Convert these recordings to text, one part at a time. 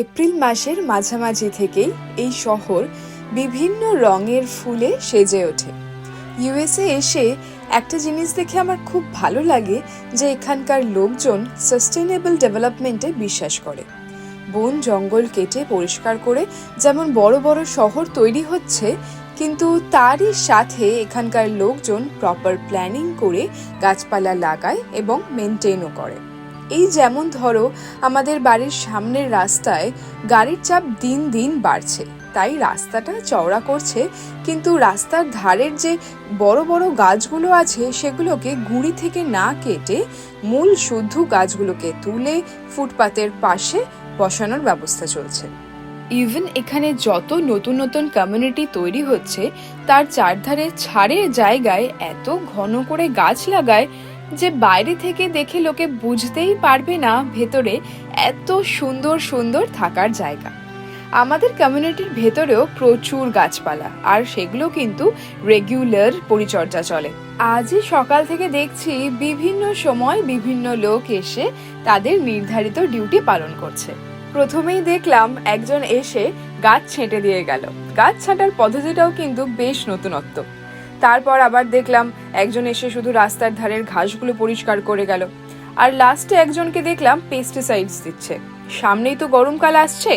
April মাসের মাঝামাঝি থেকেই এই শহর বিভিন্ন রঙের ফুলে সেজে ওঠে। ইউএসএ এসে একটা জিনিস দেখে আমার খুব ভালো লাগে যে এখানকার লোকজন সাস্টেনেবল ডেভেলপমেন্টে বিশ্বাস করে। বন জঙ্গল কেটে পরিষ্কার করে যেমন বড় বড় শহর তৈরি হচ্ছে, কিন্তু তারই সাথে এখানকার লোকজন প্রপার প্ল্যানিং করে গাছপালা লাগায় এবং মেনটেনও করে। এই যেমন ধরো, আমাদের বাড়ির সামনের রাস্তায় গাড়ির চাপ দিন দিন বাড়ছে। তাই রাস্তাটা চওড়া করছে, কিন্তু রাস্তার ধারের যে বড় বড় গাছগুলো আছে, সেগুলোকে গুঁড়ি থেকে না কেটে মূল শুদ্ধ গাছগুলোকে তুলে ফুটপাতের পাশে বসানোর ব্যবস্থা চলছে। ইভেন এখানে যত নতুন নতুন কমিউনিটি তৈরি হচ্ছে, তার চারধারে ছাড়ের জায়গায় এত ঘন করে গাছ লাগায় যে বাইরে থেকে দেখে লোকে বুঝতেই পারবে না ভেতরে এত সুন্দর সুন্দর থাকার জায়গা। আমাদের কমিউনিটির ভেতরেও প্রচুর গাছপালা, আর সেগুলো কিন্তু রেগুলার পরিচর্যা চলে। আজই সকাল থেকে দেখছি বিভিন্ন সময় বিভিন্ন লোক এসে তাদের নির্ধারিত ডিউটি পালন করছে। প্রথমেই দেখলাম একজন এসে গাছ ছেঁটে দিয়ে গেল। গাছ ছাঁটার পদ্ধতিটাও কিন্তু বেশ নতুনত্ব। তারপর আবার দেখলাম একজন এসে শুধু রাস্তার ধারের ঘাসগুলো পরিষ্কার করে গেল। আর লাস্টে একজনকে দেখলাম পেস্টিসাইডস দিচ্ছে। সামনেই তো গরমকাল আসছে,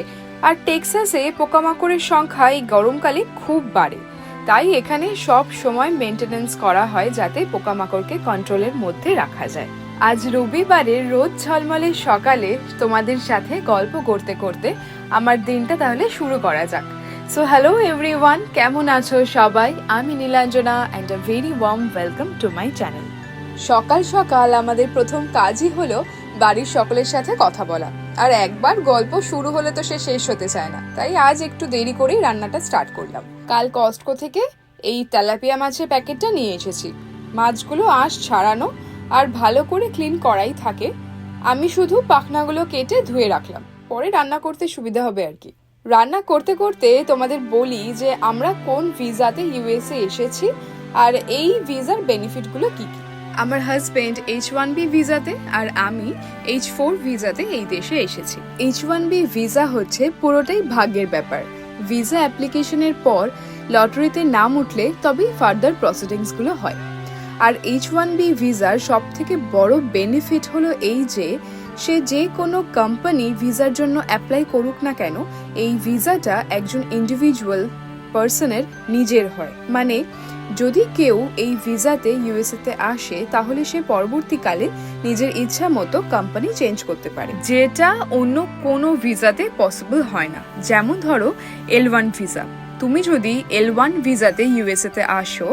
আর টেক্সাসে পোকামাকড়ের সংখ্যা এই গরমকালে খুব বাড়ে। তাই এখানে সব সময় মেনটেনেন্স করা হয় যাতে পোকামাকড়কে কন্ট্রোলের মধ্যে রাখা যায়। আজ রবিবারের রোদ ঝলমলে সকালে তোমাদের সাথে গল্প করতে করতে আমার দিনটা তাহলে শুরু করা যাক। সো হ্যালো এভরিওয়ান কেমন আছো সবাই? আমি Nilanjana and a very warm welcome to my channel সকাল সকাল আমাদের প্রথম কাজই হলো বাড়ির সকলের সাথে কথা বলা। আর একবার গল্প শুরু হলে তো সে শেষ হতে চায় না। তাই আজ একটু দেরি করেই রান্নাটা স্টার্ট করলাম। কাল কস্টকো থেকে এই তেলাপিয়া মাছের প্যাকেটটা নিয়ে এসেছি। মাছগুলো আঁশ ছাড়ানো আর ভালো করে ক্লিন করাই থাকে। আমি শুধু পাখনাগুলো কেটে ধুয়ে রাখলাম। পরে রান্না করতে সুবিধা হবে আর কি। রান্না করতে করতে তোমাদের বলি যে আমরা কোন ভিসাতে ইউএসএ এসেছি আর এই ভিসার বেনিফিটগুলো কি কি? আমার হাজব্যান্ড এইচ ওয়ান বি ভিসাতে আর আমি এইচ ফোর ভিসাতে এই দেশে এসেছি। এইচ ওয়ান বি ভিসা হচ্ছে পুরোটাই ভাগ্যের ব্যাপার। ভিসা অ্যাপ্লিকেশনের পর লটারিতে নাম উঠলে তবেই ফার্দার প্রসিডিংসগুলো হয়। আর এইচ ওয়ান বি ভিসার সব থেকে বড় বেনিফিট হলো এই যে সে যে কোনো কোম্পানি ভিসার জন্য অ্যাপ্লাই করুক না কেন, এই ভিসাটা একজন ইন্ডিভিজুয়াল পার্সনের নিজের হয়। মানে যদি কেউ এই ভিসাতে ইউএসএতে আসে, তাহলে সে পরবর্তীকালে নিজের ইচ্ছা মতো কোম্পানি চেঞ্জ করতে পারে। যেটা অন্য কোনো ভিসাতে পসিবল হয় না। যেমন ধরো এল ওয়ান ভিসা তুমি যদি এল ওয়ান ভিসাতে ইউএসএতে আসো,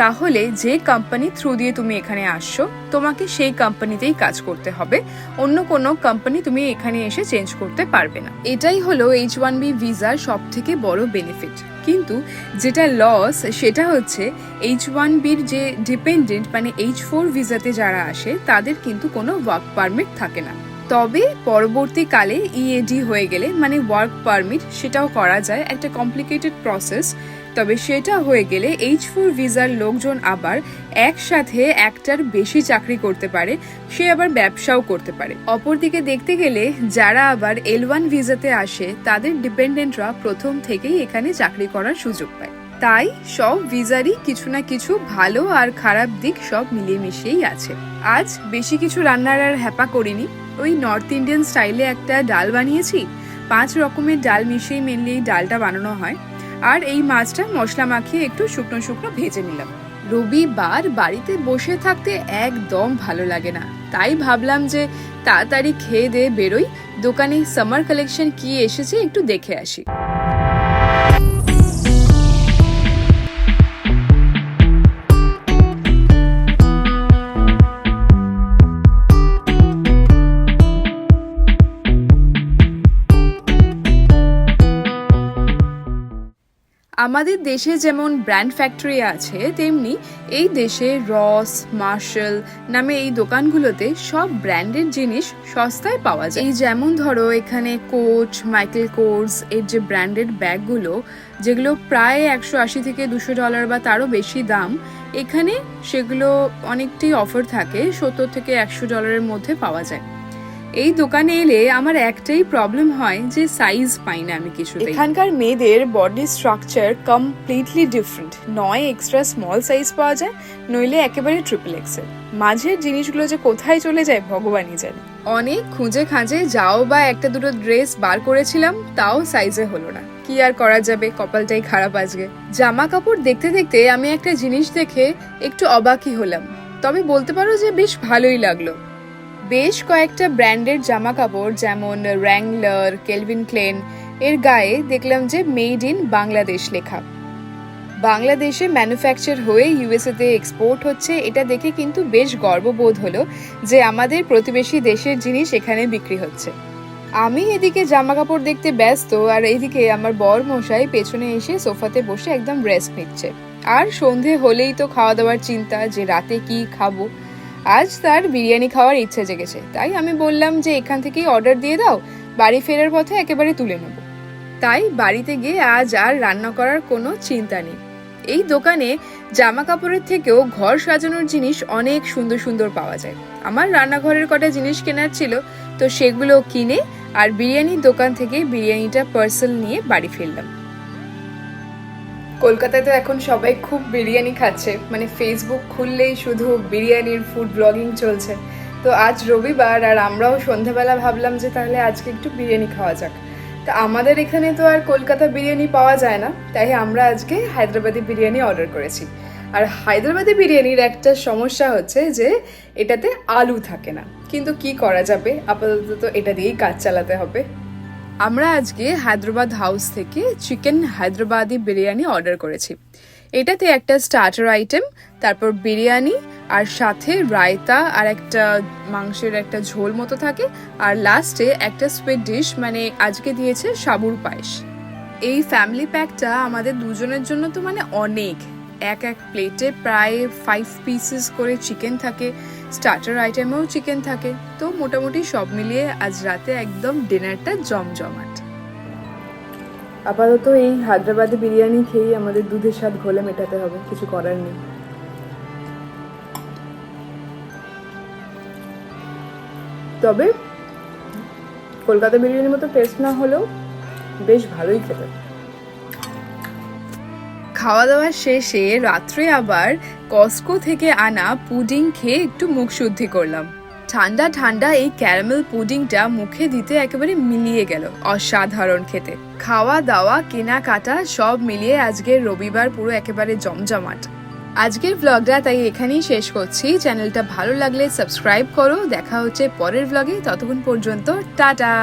তাহলে যে কোম্পানি থ্রু দিয়ে তুমি এখানে আসছো, তোমাকে সেই কোম্পানিতেই কাজ করতে হবে। অন্য কোনো কোম্পানি তুমি এখানে এসে চেঞ্জ করতে পারবে না। এটাই হলো এইচ ওয়ান বি ভিসার সব থেকে বড় বেনিফিট কিন্তু যেটা লস সেটা হচ্ছে এইচ ওয়ান বির যে ডিপেন্ডেন্ট মানে এইচ ফোর ভিসাতে যারা আসে, তাদের কিন্তু কোনো ওয়ার্ক পারমিট থাকে না। তবে পরবর্তীকালে ইএডি হয়ে গেলে মানে ওয়ার্ক পারমিট সেটাও করা যায়। একটা কমপ্লিকেটেড প্রসেস তবে সেটা হয়ে গেলে এইচ ফোর ভিসার লোকজন আবার একসাথে একটার বেশি চাকরি করতে পারে, সে আবার ব্যবসাও করতে পারে। অপরদিকে দেখতে গেলে যারা আবার এল ওয়ান ভিসাতে আসে, তাদের ডিপেন্ডেন্টরা প্রথম থেকেই এখানে চাকরি করার সুযোগ পায়। তাই সব ভিসারই কিছু না কিছু ভালো আর খারাপ দিক সব মিলিয়ে মিশিয়েই আছে। আজ বেশি কিছু রান্নার আর হ্যাপা করিনি। ওই নর্থ ইন্ডিয়ান স্টাইলে একটা ডাল বানিয়েছি। পাঁচ রকমের ডাল মিশিয়ে মেনলি এই ডালটা বানানো হয়। আর এই মাছটা মশলা মাখিয়ে একটু শুকনো শুকনো ভেজে নিলাম। রবিবার বাড়িতে বসে থাকতে একদম ভালো লাগে না। তাই ভাবলাম যে তাড়াতাড়ি খেয়ে দিয়ে বেরোই। দোকানে সামার কালেকশন কি এসেছে একটু দেখে আসি। আমাদের দেশে যেমন ব্র্যান্ড ফ্যাক্টরি আছে, তেমনি এই দেশে রস, মার্শাল নামে এই দোকানগুলোতে সব ব্র্যান্ডের জিনিস সস্তায় পাওয়া যায়। এই যেমন ধরো এখানে কোচ, মাইকেল কোর্স, এর যে ব্র্যান্ডেড ব্যাগগুলো, যেগুলো প্রায় একশো আশি থেকে দুশো ডলার বা তারও বেশি দাম, এখানে সেগুলো অনেকটাই অফার থাকে, সত্তর থেকে একশো ডলারের মধ্যে পাওয়া যায়। এই দোকানে এলে আমার একটাই প্রবলেম হয় যে সাইজ পাই না আমি কিছু এখানকার মেয়েদের বডি স্ট্রাকচার কমপ্লিটলি ডিফারেন্ট নয় এক্সট্রা স্মল সাইজ পাওয়া যায় নইলে একেবারে ট্রিপল এক্সেল মাঝের জিনিসগুলো যে কোথায় চলে যায় ভগবানই জানে। অনেক খুঁজে খাঁজে যাও বা একটা দুটো ড্রেস বার করেছিলাম তাও সাইজে হলো না। কি আর করা যাবে? কপালটাই খারাপ আজকে। জামা কাপড় দেখতে দেখতে আমি একটা জিনিস দেখে একটু অবাকই হলাম। তবে বলতে পারো যে বেশ ভালোই লাগল। বেশ কয়েকটা ব্র্যান্ডের জামা কাপড় যেমন র্যাংলার কেলভিন ক্লেন এর গায়ে দেখলাম যে মেড ইন বাংলাদেশ লেখা। বাংলাদেশে ম্যানুফ্যাকচার হয়ে ইউএসএতে এক্সপোর্ট হচ্ছে, এটা দেখে কিন্তু বেশ গর্ববোধ হলো যে আমাদের প্রতিবেশী দেশের জিনিস এখানে বিক্রি হচ্ছে। আমি এদিকে জামা কাপড় দেখতে ব্যস্ত, আর এইদিকে আমার বর মশাই পেছনে এসে সোফাতে বসে একদম রেস্ট নিচ্ছে। আর সন্ধে হলেই তো খাওয়া দাওয়ার চিন্তা যে রাতে কি খাব। আজ তার বিরিয়ানি খাওয়ার ইচ্ছে জেগেছে। তাই আমি বললাম যে এখান থেকেই অর্ডার দিয়ে দাও, বাড়ি ফেরার পথে একেবারে তুলে নেব। তাই বাড়িতে গিয়ে আজ আর রান্না করার কোনো চিন্তা নেই। এই দোকানে জামা কাপড়ের থেকেও ঘর সাজানোর জিনিস অনেক সুন্দর সুন্দর পাওয়া যায়। আমার রান্নাঘরের কটা জিনিস কেনার ছিল, তো সেগুলো কিনে আর বিরিয়ানির দোকান থেকে বিরিয়ানিটা পার্সেল নিয়ে বাড়ি ফিরলাম। কলকাতায় তো এখন সবাই খুব বিরিয়ানি খাচ্ছে। মানে ফেসবুক খুললেই শুধু বিরিয়ানির ফুড ব্লগিং চলছে। তো আজ রবিবার আর আমরাও সন্ধ্যাবেলা ভাবলাম যে তাহলে আজকে একটু বিরিয়ানি খাওয়া যাক। তা আমাদের এখানে তো আর কলকাতা বিরিয়ানি পাওয়া যায় না, তাই আমরা আজকে হায়দ্রাবাদি বিরিয়ানি অর্ডার করেছি। আর হায়দ্রাবাদি বিরিয়ানির একটা সমস্যা হচ্ছে যে এটাতে আলু থাকে না। কিন্তু কি করা যাবে? আপাতত তো এটা দিয়েই কাজ চালাতে হবে। আমরা আজকে হায়দ্রাবাদ হাউস থেকে চিকেন হায়দ্রাবাদি বিরিয়ানি অর্ডার করেছি। এটাতে একটা স্টার্টার আইটেম তারপর বিরিয়ানি, আর সাথে রায়তা আর একটা মাংসের একটা ঝোল মতো থাকে, আর লাস্টে একটা সুইট ডিশ মানে আজকে দিয়েছে সাবুর পায়েস। এই ফ্যামিলি প্যাকটা আমাদের দুজনের জন্য তো মানে অনেক। এক এক প্লেটে প্রায় ফাইভ পিসেস করে চিকেন থাকে। স্টার্টার আইটেমেও চিকেন থাকে। তো মোটামুটি সব মিলিয়ে আজ রাতে একদম ডিনারটা জমজমাট। আপাতত এই হায়দ্রাবাদি বিরিয়ানি খেয়েই আমাদের দুধের স্বাদ ঘোলে মেটাতে হবে, কিছু করার নেই। তবে, কলকাতা বিরিয়ানির মতো টেস্ট না হলেও বেশ ভালোই খেতে। খাওয়া দাওয়া শেষে রাত্রে আবার কস্কো থেকে আনা পুডিং খেয়ে একটু মুখ শুদ্ধি করলাম। ঠান্ডা ঠান্ডা এই ক্যারামেল পুডিংটা মুখে দিতে একেবারে মিলিয়ে গেল অসাধারণ খেতে। খাওয়া দাওয়া কেনাকাটা সব মিলিয়ে আজকের রবিবার পুরো একেবারে জমজমাট। আজকের ব্লগটা তাই এখানেই শেষ করছি। চ্যানেলটা ভালো লাগলে সাবস্ক্রাইব করো। দেখা হচ্ছে পরের ব্লগে ততক্ষণ পর্যন্ত টাটা!